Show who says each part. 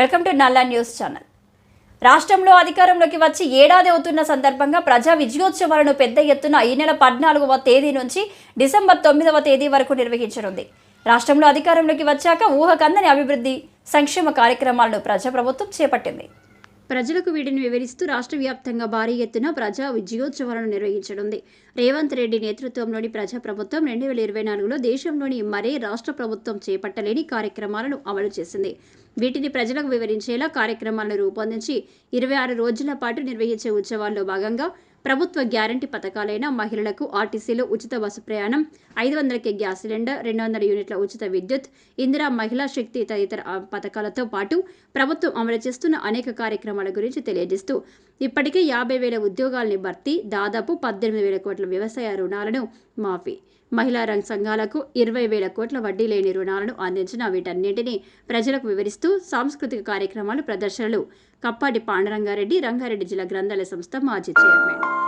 Speaker 1: Welcome to Nalla news channel. రాష్ట్రంలో అధికారంలోకి వచ్చి ఏడాది అవుతున్న సందర్భంగా ప్రజా విజయోత్సవాలను పెద్ద ఎత్తున ఈ నెల పద్నాలుగవ తేదీ నుంచి డిసెంబర్ తొమ్మిదవ తేదీ వరకు నిర్వహించనుంది. రాష్ట్రంలో అధికారంలోకి వచ్చాక ఊహకందని అభివృద్ధి సంక్షేమ కార్యక్రమాలను ప్రజాప్రభుత్వం చేపట్టింది. ప్రజలకు వీటిని వివరిస్తూ రాష్ట్ర వ్యాప్తంగా భారీ ఎత్తున ప్రజా విజయోత్సవాలను నిర్వహించనుంది. రేవంత్ రెడ్డి నేతృత్వంలోని ప్రజా ప్రభుత్వం రెండు వేల ఇరవై నాలుగులో దేశంలోని మరే రాష్ట్ర ప్రభుత్వం చేపట్టలేని కార్యక్రమాలను అమలు చేసింది. వీటిని ప్రజలకు వివరించేలా కార్యక్రమాలను రూపొందించి ఇరవై ఆరు రోజుల పాటు నిర్వహించే ఉత్సవాల్లో భాగంగా ప్రభుత్వ గ్యారంటీ పథకాలైన మహిళలకు ఆర్టీసీలో ఉచిత బస్సు ప్రయాణం ఐదు వందలకి గ్యాస్ సిలిండర్ రెండు వందల యూనిట్ల ఉచిత విద్యుత్ ఇందిరా మహిళా శక్తి తదితర పథకాలతో పాటు ప్రభుత్వం అమలు చేస్తున్న అనేక కార్యక్రమాల గురించి తెలియజేస్తూ ఇప్పటికే యాభై వేల ఉద్యోగాల్ని భర్తీ దాదాపు పద్దెనిమిది వేల కోట్ల వ్యవసాయ రుణాలను మాఫీ. మహిళా రంగ సంఘాలకు ఇరవై వేల కోట్ల వడ్డీ లేని రుణాలను అందించిన వీటన్నింటినీ ప్రజలకు వివరిస్తూ సాంస్కృతిక కార్యక్రమాలు ప్రదర్శనలు కప్పాటి పాండరంగారెడ్డి రంగారెడ్డి జిల్లా గ్రంథాలయ సంస్థ మాజీ చైర్మన్.